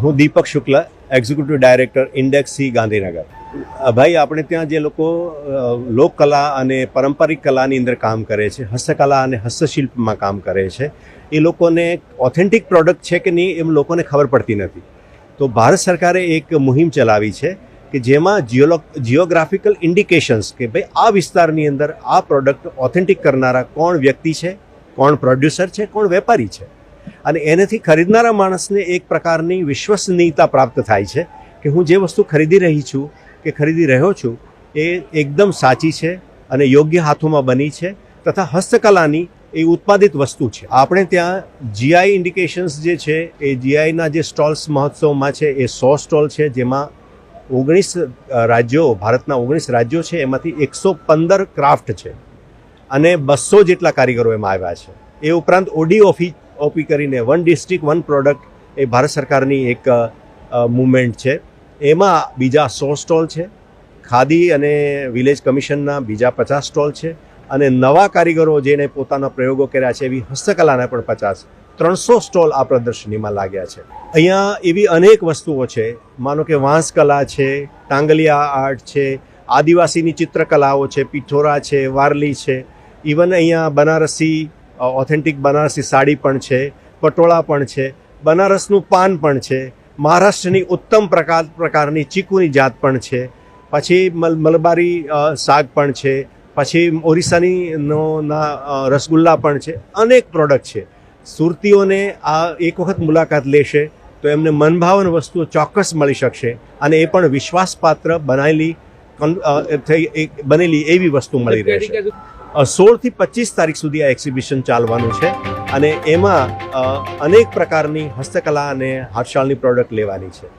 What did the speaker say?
હું Deepak Shukla executive director index C Gandhinagar. ભાઈ, આપણે ત્યાં જે લોકો લોકકલા અને પારંપરિક કલાની અંદર કામ કરે છે, હસ્તકલા અને હસ્તશિલ્પમાં કામ કરે છે, એ લોકોને ઓથેન્ટિક પ્રોડક્ટ છે કે નહીં એમ લોકોને ખબર પડતી નથી. તો ભારત સરકારે એક મુહિમ ચલાવી છે કે જેમાં જીઓલો જીઓગ્રાફિકલ ઇન્ડિકેશન્સ કે ભાઈ, આ વિસ્તારની અંદર આ પ્રોડક્ટ ઓથેન્ટિક કરનારા કોણ વ્યક્તિ છે, કોણ પ્રોડ્યુસર છે, કોણ વેપારી છે. અને એનાથી ખરીદનારા માણસને એક પ્રકારની વિશ્વસનીયતા પ્રાપ્ત થાય છે કે હું જે વસ્તુ ખરીદી રહી છું, કે ખરીદી રહ્યો છું, એ એકદમ સાચી છે અને યોગ્ય હાથોમાં બની છે તથા હસ્તકલાની એ ઉત્પાદિત વસ્તુ છે. આપણે ત્યાં જીઆઈ ઇન્ડિકેશન્સ જે છે, એ જીઆઈના જે સ્ટોલ્સ મહોત્સવમાં છે, એ સો સ્ટોલ છે, જેમાં ઓગણીસ રાજ્યો, ભારતના ઓગણીસ રાજ્યો છે, એમાંથી એકસો પંદર ક્રાફ્ટ છે. અને બસો જેટલા કારીગરો એમાં આવ્યા છે. એ ઉપરાંત ઓડી ઓફી ઓપી કરીને વન ડિસ્ટ્રિક્ટ વન પ્રોડક્ટ એ ભારત સરકારની એક મુવમેન્ટ છે. એમાં બીજા સો સ્ટોલ છે. ખાદી અને વિલેજ કમિશનના બીજા પચાસ સ્ટોલ છે. અને નવા કારીગરો જેને પોતાના પ્રયોગો કર્યા છે એવી હસ્તકલાના પણ પચાસ, ત્રણસો સ્ટોલ આ પ્રદર્શનીમાં લાગ્યા છે. અહીંયા એવી અનેક વસ્તુઓ છે. માનો કે વાંસકલા છે, ટાંગલિયા આર્ટ છે, આદિવાસીની ચિત્રકલાઓ છે પિઠોરા છે, વારલી છે. ઇવન અહીંયા બનારસી ઓથેન્ટિક બનારસી સાડી પણ છે પટોળા પણ છે બનારસનું પાન પણ છે મહારાષ્ટ્રની ઉત્તમ પ્રકાર પ્રકારની ચીકુની જાત પણ છે પછી મલ મલબારી શાક પણ છે પછી ઓરિસ્સાની નો રસગુલ્લા પણ છે અનેક પ્રોડક્ટ છે. સુરતીઓને આ એક વખત મુલાકાત લેશે તો એમને મનભાવન વસ્તુઓ ચોક્કસ મળી શકશે અને એ પણ વિશ્વાસપાત્ર બનાવેલી થઈ બનેલી એવી વસ્તુ મળી રહેશે. સોળથી પચીસ તારીખ સુધી આ એક્ઝિબિશન ચાલવાનું છે અને એમાં અનેક પ્રકારની હસ્તકલા અને હાથશાળની પ્રોડક્ટ લેવાની છે.